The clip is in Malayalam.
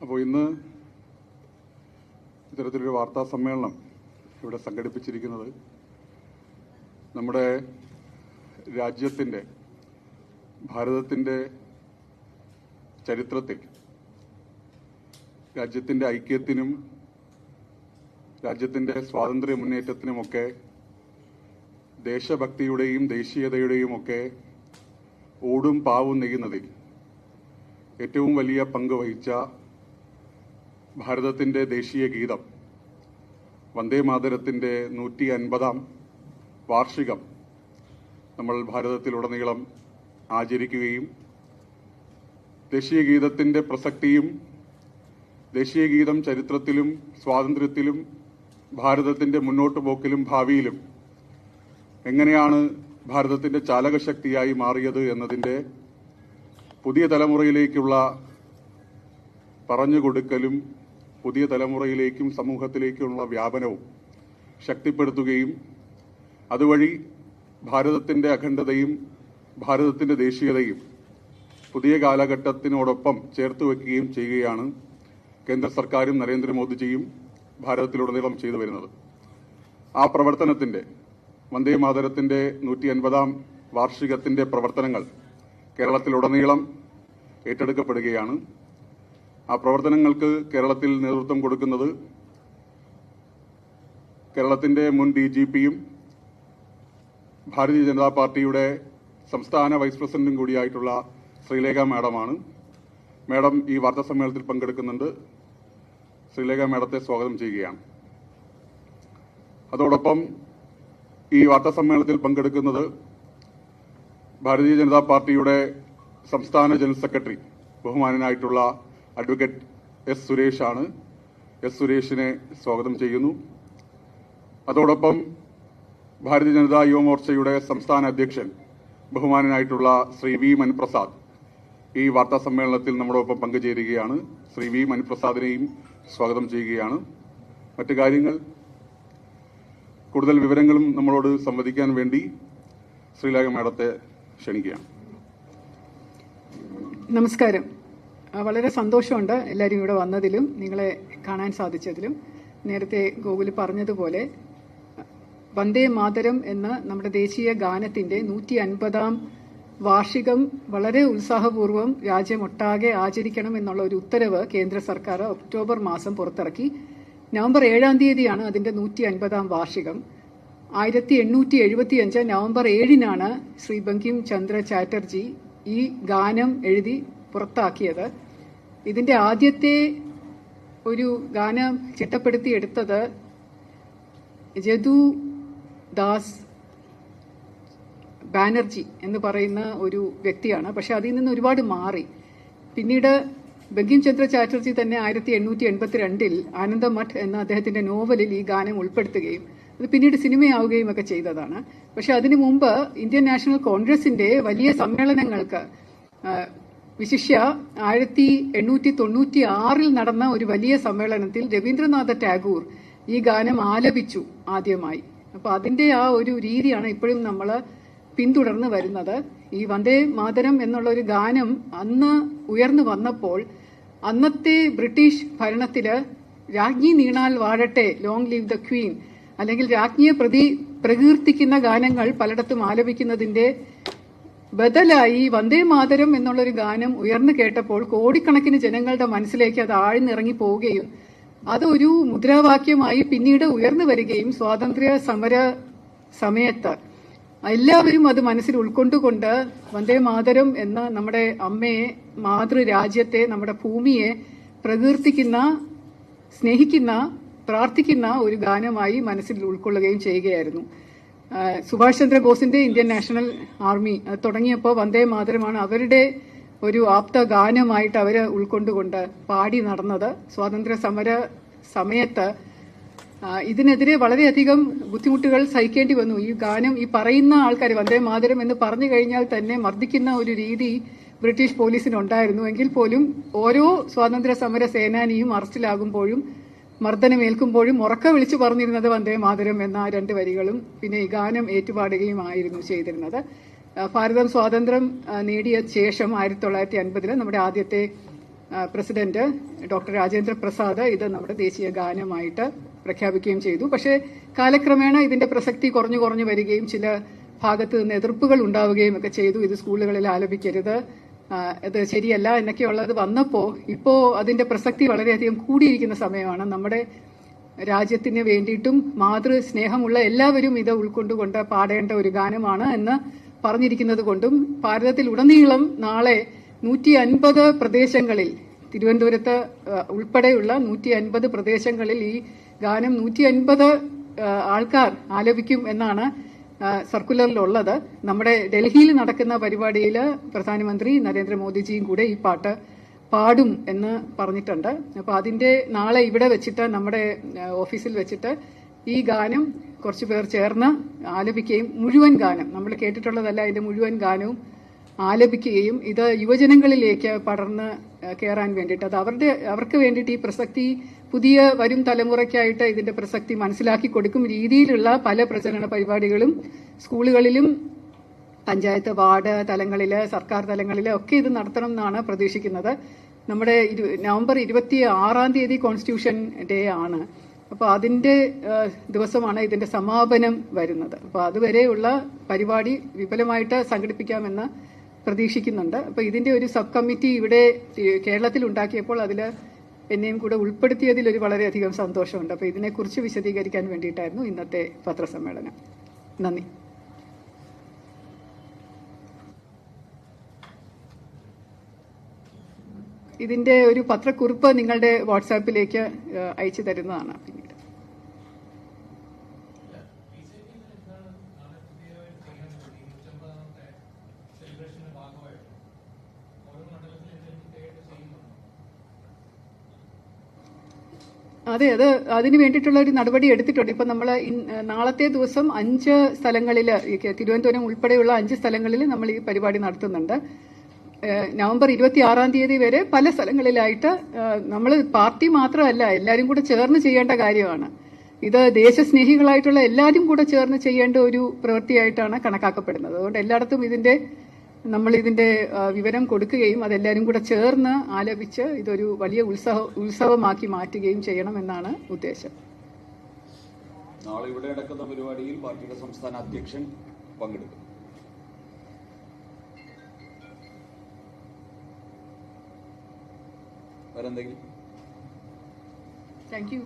അപ്പോൾ ഇന്ന് ഇത്തരത്തിലൊരു വാർത്താ സമ്മേളനം ഇവിടെ സംഘടിപ്പിച്ചിരിക്കുന്നത് നമ്മുടെ രാജ്യത്തിന്റെ ഭാരതത്തിന്റെ ചരിത്രത്തിൽ രാജ്യത്തിന്റെ ഐക്യത്തിനും രാജ്യത്തിന്റെ സ്വാതന്ത്ര്യ മുന്നേറ്റത്തിനുമൊക്കെ ദേശഭക്തിയുടെയും ദേശീയതയുടെയും ഒക്കെ ഓടും പാവും നെയ്യുന്നതിൽ ഏറ്റവും വലിയ പങ്ക് വഹിച്ച ഭാരതത്തിന്റെ ദേശീയ ഗീതം വന്ദേ മാതരത്തിന്റെ നൂറ്റി അൻപതാം വാർഷികം നമ്മൾ ഭാരതത്തിലുടനീളം ആചരിക്കുകയും ദേശീയ ഗീതത്തിന്റെ പ്രസക്തിയും ദേശീയ ഗീതം ചരിത്രത്തിലും സ്വാതന്ത്ര്യത്തിലും ഭാരതത്തിന്റെ മുന്നോട്ട് പോക്കിലും ഭാവിയിലും എങ്ങനെയാണ് ഭാരതത്തിന്റെ ചാലകശക്തിയായി മാറിയത് എന്നതിന്റെ പുതിയ തലമുറയിലേക്കുള്ള പറഞ്ഞുകൊടുക്കലും പുതിയ തലമുറയിലേക്കും സമൂഹത്തിലേക്കുമുള്ള വ്യാപനവും ശക്തിപ്പെടുത്തുകയും അതുവഴി ഭാരതത്തിന്റെ അഖണ്ഡതയും ഭാരതത്തിന്റെ ദേശീയതയും പുതിയ കാലഘട്ടത്തിനോടൊപ്പം ചേർത്ത് വയ്ക്കുകയും ചെയ്യുകയാണ് കേന്ദ്ര സർക്കാരും നരേന്ദ്രമോദിജിയും ഭാരതത്തിലുടനീളം ചെയ്തു വരുന്നത്. ആ പ്രവർത്തനത്തിന്റെ വന്ദേ മാതരത്തിന്റെ നൂറ്റി അൻപതാം വാർഷികത്തിന്റെ പ്രവർത്തനങ്ങൾ കേരളത്തിലുടനീളം ഏറ്റെടുക്കപ്പെടുകയാണ്. ആ പ്രവർത്തനങ്ങൾക്ക് കേരളത്തിൽ നേതൃത്വം കൊടുക്കുന്നത് കേരളത്തിന്റെ മുൻ ഡി ജി പിയും ഭാരതീയ ജനതാ പാർട്ടിയുടെ സംസ്ഥാന വൈസ് പ്രസിഡന്റും കൂടിയായിട്ടുള്ള ശ്രീലേഖ മാഡമാണ്. മാഡം ഈ വാർത്താ സമ്മേളനത്തിൽ പങ്കെടുക്കുന്നുണ്ട്. ശ്രീലേഖ മാഡത്തെ സ്വാഗതം ചെയ്യുകയാണ്. അതോടൊപ്പം ഈ വാർത്താ സമ്മേളനത്തിൽ പങ്കെടുക്കുന്നത് ഭാരതീയ ജനതാ പാർട്ടിയുടെ സംസ്ഥാന ജനറൽ സെക്രട്ടറി ബഹുമാനനായിട്ടുള്ള അഡ്വക്കേറ്റ് എസ് സുരേഷ് ആണ് എസ് സുരേഷിനെ സ്വാഗതം ചെയ്യുന്നു. അതോടൊപ്പം ഭാരതീയ ജനതാ യുവമോർച്ചയുടെ സംസ്ഥാന അധ്യക്ഷൻ ബഹുമാനനായിട്ടുള്ള ശ്രീ വി മൻപ്രസാദ്. ഈ വാർത്താ സമ്മേളനത്തിൽ നമ്മോടൊപ്പം പങ്കുചേരുകയാണ്. ശ്രീ വി മൻപ്രസാദിനെയും സ്വാഗതം ചെയ്യുകയാണ്. മറ്റു കാര്യങ്ങൾ? കൂടുതൽ വിവരങ്ങളും നമ്മളോട് സംവദിക്കാൻ വേണ്ടി ശ്രീലേഖ മാഡത്തെ ക്ഷണിക്കുകയാണ്. നമസ്കാരം. വളരെ സന്തോഷമുണ്ട് എല്ലാവരും ഇവിടെ വന്നതിലും നിങ്ങളെ കാണാൻ സാധിച്ചതിലും. നേരത്തെ ഗോകുൽ പറഞ്ഞതുപോലെ വന്ദേ മാതരം എന്ന നമ്മുടെ ദേശീയ ഗാനത്തിന്റെ നൂറ്റി അൻപതാം വാർഷികം വളരെ ഉത്സാഹപൂർവം രാജ്യമൊട്ടാകെ ആചരിക്കണം എന്നുള്ള ഒരു ഉത്തരവ് കേന്ദ്ര സർക്കാർ ഒക്ടോബർ മാസം പുറത്തിറക്കി. നവംബർ ഏഴാം തീയതിയാണ് അതിന്റെ നൂറ്റി അൻപതാം വാർഷികം. ആയിരത്തി എണ്ണൂറ്റി എഴുപത്തി അഞ്ച് നവംബർ ഏഴിനാണ് ശ്രീ ബങ്കിം ചന്ദ്ര ചാറ്റർജി ഈ ഗാനം എഴുതി പുറത്താക്കിയത്. ഇതിന്റെ ആദ്യത്തെ ഒരു ഗാനം ചിട്ടപ്പെടുത്തി എടുത്തത് ജദു ദാസ് ബാനർജി എന്ന് പറയുന്ന ഒരു വ്യക്തിയാണ്. പക്ഷെ അതിൽ നിന്ന് ഒരുപാട് മാറി. പിന്നീട് ബങ്കിം ചന്ദ്ര ചാറ്റർജി തന്നെ ആയിരത്തി എണ്ണൂറ്റി എൺപത്തി രണ്ടിൽ ആനന്ദമഠ് എന്ന അദ്ദേഹത്തിന്റെ നോവലിൽ ഈ ഗാനം ഉൾപ്പെടുത്തുകയും അത് പിന്നീട് സിനിമയാവുകയും ഒക്കെ ചെയ്തതാണ്. പക്ഷെ അതിനു മുമ്പ് ഇന്ത്യൻ നാഷണൽ കോൺഗ്രസിന്റെ വലിയ സമ്മേളനങ്ങൾക്ക് വിശിഷ്യ ആയിരത്തി എണ്ണൂറ്റി തൊണ്ണൂറ്റി ആറിൽ നടന്ന ഒരു വലിയ സമ്മേളനത്തിൽ രവീന്ദ്രനാഥ ടാഗൂർ ഈ ഗാനം ആലപിച്ചു ആദ്യമായി. അപ്പൊ അതിന്റെ ആ ഒരു രീതിയാണ് ഇപ്പോഴും നമ്മൾ പിന്തുടർന്ന് വരുന്നത്. ഈ വന്ദേ മാതരം എന്നുള്ള ഒരു ഗാനം അന്ന് ഉയർന്നു വന്നപ്പോൾ അന്നത്തെ ബ്രിട്ടീഷ് ഭരണത്തിൽ രാജ്ഞി നീണാൽ വാഴട്ടെ ലോങ് ലീവ് ദ ക്വീൻ അല്ലെങ്കിൽ രാജ്ഞിയെ പ്രതി പ്രകീർത്തിക്കുന്ന ഗാനങ്ങൾ പലയിടത്തും ആലപിക്കുന്നതിന്റെ ബദലായി വന്ദേ മാതരം എന്നുള്ളൊരു ഗാനം ഉയർന്നു കേട്ടപ്പോൾ കോടിക്കണക്കിന് ജനങ്ങളുടെ മനസ്സിലേക്ക് അത് ആഴ്ന്നിറങ്ങി പോവുകയും അതൊരു മുദ്രാവാക്യമായി പിന്നീട് ഉയർന്നു വരികയും സ്വാതന്ത്ര്യ സമര സമയത്ത് എല്ലാവരും അത് മനസ്സിൽ ഉൾക്കൊണ്ടുകൊണ്ട് വന്ദേ മാതരം എന്ന നമ്മുടെ അമ്മയെ മാതൃരാജ്യത്തെ നമ്മുടെ ഭൂമിയെ പ്രകീർത്തിക്കുന്ന സ്നേഹിക്കുന്ന പ്രാർത്ഥിക്കുന്ന ഒരു ഗാനമായി മനസ്സിൽ ഉൾക്കൊള്ളുകയും ചെയ്യുകയായിരുന്നു. സുഭാഷ് ചന്ദ്രബോസിന്റെ ഇന്ത്യൻ നാഷണൽ ആർമി തുടങ്ങിയപ്പോൾ വന്ദേ മാതരമാണ് അവരുടെ ഒരു ആപ്ത ഗാനമായിട്ട് അവർ ഉൾക്കൊണ്ടുകൊണ്ട് പാടി നടന്നത്. സ്വാതന്ത്ര്യ സമര സമയത്ത് ഇതിനെതിരെ വളരെയധികം ബുദ്ധിമുട്ടുകൾ സഹിക്കേണ്ടി വന്നു. ഈ ഗാനം ഈ പറയുന്ന ആൾക്കാർ വന്ദേ മാതരം എന്ന് പറഞ്ഞു കഴിഞ്ഞാൽ തന്നെ മർദ്ദിക്കുന്ന ഒരു രീതി ബ്രിട്ടീഷ് പോലീസിനുണ്ടായിരുന്നു. എങ്കിൽ പോലും ഓരോ സ്വാതന്ത്ര്യ സമര സേനാനിയും അറസ്റ്റിലാകുമ്പോഴും മർദ്ദനമേൽക്കുമ്പോഴും ഉറക്ക വിളിച്ചു പറഞ്ഞിരുന്നത് വന്ദേ മാതരം എന്ന രണ്ട് വരികളും പിന്നെ ഈ ഗാനം ഏറ്റുപാടുകയുമായിരുന്നു ചെയ്തിരുന്നത്. ഭാരതം സ്വാതന്ത്ര്യം നേടിയ ശേഷം ആയിരത്തി തൊള്ളായിരത്തി അൻപതിൽ നമ്മുടെ ആദ്യത്തെ പ്രസിഡന്റ് ഡോക്ടർ രാജേന്ദ്ര പ്രസാദ് ഇത് നമ്മുടെ ദേശീയ ഗാനമായിട്ട് പ്രഖ്യാപിക്കുകയും ചെയ്തു. പക്ഷേ കാലക്രമേണ ഇതിന്റെ പ്രസക്തി കുറഞ്ഞു കുറഞ്ഞു വരികയും ചില ഭാഗത്ത് നിന്ന് എതിർപ്പുകൾ ഉണ്ടാവുകയും ഒക്കെ ചെയ്തു. ഇത് സ്കൂളുകളിൽ ആലപിക്കരുത് ഇത് ശരിയല്ല എന്നൊക്കെയുള്ളത് വന്നപ്പോൾ ഇപ്പോൾ അതിന്റെ പ്രസക്തി വളരെയധികം കൂടിയിരിക്കുന്ന സമയമാണ്. നമ്മുടെ രാജ്യത്തിന് വേണ്ടിയിട്ടും മാതൃസ്നേഹമുള്ള എല്ലാവരും ഇത് ഉൾക്കൊണ്ടുകൊണ്ട് പാടേണ്ട ഒരു ഗാനമാണ് എന്ന് പറഞ്ഞിരിക്കുന്നത് കൊണ്ടും ഭാരതത്തിൽ ഉടനീളം നാളെ നൂറ്റി അൻപത് പ്രദേശങ്ങളിൽ തിരുവനന്തപുരത്ത് ഉൾപ്പെടെയുള്ള നൂറ്റി അൻപത് പ്രദേശങ്ങളിൽ ഈ ഗാനം നൂറ്റി അൻപത് ആൾക്കാർ ആലപിക്കും എന്നാണ് സർക്കുലറിലുള്ളത് നമ്മുടെ ഡൽഹിയിൽ നടക്കുന്ന പരിപാടിയിൽ പ്രധാനമന്ത്രി നരേന്ദ്രമോദിജിയും കൂടെ ഈ പാട്ട് പാടും എന്ന് പറഞ്ഞിട്ടുണ്ട്. അപ്പോൾ അതിന്റെ നാളെ ഇവിടെ വെച്ചിട്ട് നമ്മുടെ ഓഫീസിൽ വെച്ചിട്ട് ഈ ഗാനം കുറച്ച് പേർ ചേർന്ന് ആലപിക്കുകയും മുഴുവൻ ഗാനം നമ്മൾ കേട്ടിട്ടുള്ളതല്ല അതിന്റെ മുഴുവൻ ഗാനവും ആലപിക്കുകയും ഇത് യുവജനങ്ങളിലേക്ക് പടർന്ന് കയറാൻ വേണ്ടിയിട്ട്. അത് അവരുടെ അവർക്ക് വേണ്ടിയിട്ട് ഈ പ്രസക്തി പുതിയ വരും തലമുറയ്ക്കായിട്ട് ഇതിന്റെ പ്രസക്തി മനസ്സിലാക്കി കൊടുക്കും. രീതിയിലുള്ള പല പ്രചരണ പരിപാടികളും സ്കൂളുകളിലും പഞ്ചായത്ത് വാർഡ് തലങ്ങളിൽ സർക്കാർ തലങ്ങളിൽ ഒക്കെ ഇത് നടത്തണം എന്നാണ് പ്രതീക്ഷിക്കുന്നത്. നമ്മുടെ നവംബർ ഇരുപത്തി ആറാം തീയതി കോൺസ്റ്റിറ്റ്യൂഷൻ ഡേ ആണ്. അപ്പോൾ അതിന്റെ ദിവസമാണ് ഇതിന്റെ സമാപനം വരുന്നത്. അപ്പോൾ അതുവരെയുള്ള പരിപാടി വിപുലമായിട്ട് സംഘടിപ്പിക്കാമെന്ന് പ്രതീക്ഷിക്കുന്നുണ്ട്. അപ്പോൾ ഇതിന്റെ ഒരു സബ് കമ്മിറ്റി ഇവിടെ കേരളത്തിൽ ഉണ്ടാക്കിയപ്പോൾ അതിൽ എന്നെയും കൂടെ ഉൾപ്പെടുത്തിയതിൽ ഒരു വളരെയധികം സന്തോഷമുണ്ട്. അപ്പോൾ ഇതിനെക്കുറിച്ച് വിശദീകരിക്കാൻ വേണ്ടിയിട്ടായിരുന്നു ഇന്നത്തെ പത്രസമ്മേളനം. നന്ദി. ഇതിന്റെ ഒരു പത്രക്കുറിപ്പ് നിങ്ങളുടെ വാട്സാപ്പിലേക്ക് അയച്ചു തരുന്നതാണ്. അതെ അത് അതിന് വേണ്ടിയിട്ടുള്ള ഒരു നടപടി എടുത്തിട്ടുണ്ട്. ഇപ്പം നമ്മൾ നാളത്തെ ദിവസം അഞ്ച് സ്ഥലങ്ങളിൽ തിരുവനന്തപുരം ഉൾപ്പെടെയുള്ള അഞ്ച് സ്ഥലങ്ങളിൽ നമ്മൾ ഈ പരിപാടി നടത്തുന്നുണ്ട്. നവംബർ ഇരുപത്തി ആറാം തീയതി വരെ പല സ്ഥലങ്ങളിലായിട്ട് നമ്മൾ പാർട്ടി മാത്രമല്ല എല്ലാവരും കൂടെ ചേർന്ന് ചെയ്യേണ്ട കാര്യമാണ്. ഇത് ദേശസ്നേഹികളായിട്ടുള്ള എല്ലാവരും കൂടെ ചേർന്ന് ചെയ്യേണ്ട ഒരു പ്രവൃത്തിയായിട്ടാണ് കണക്കാക്കപ്പെടുന്നത്. അതുകൊണ്ട് എല്ലായിടത്തും ഇതിന്റെ നമ്മൾ ഇതിന്റെ വിവരം കൊടുക്കുകയും അതെല്ലാവരും കൂടെ ചേർന്ന് ആലപിച്ച് ഇതൊരു വലിയ ഉത്സവ ഉത്സവമാക്കി മാറ്റുകയും ചെയ്യണമെന്നാണ് ഉദ്ദേശം. നാളെ ഇവിടെ നടക്കുന്ന പരിപാടിയിൽ പാർട്ടിയുടെ സംസ്ഥാന അധ്യക്ഷൻ പങ്കെടുക്കും. വേറെന്തെങ്കിലും? Thank you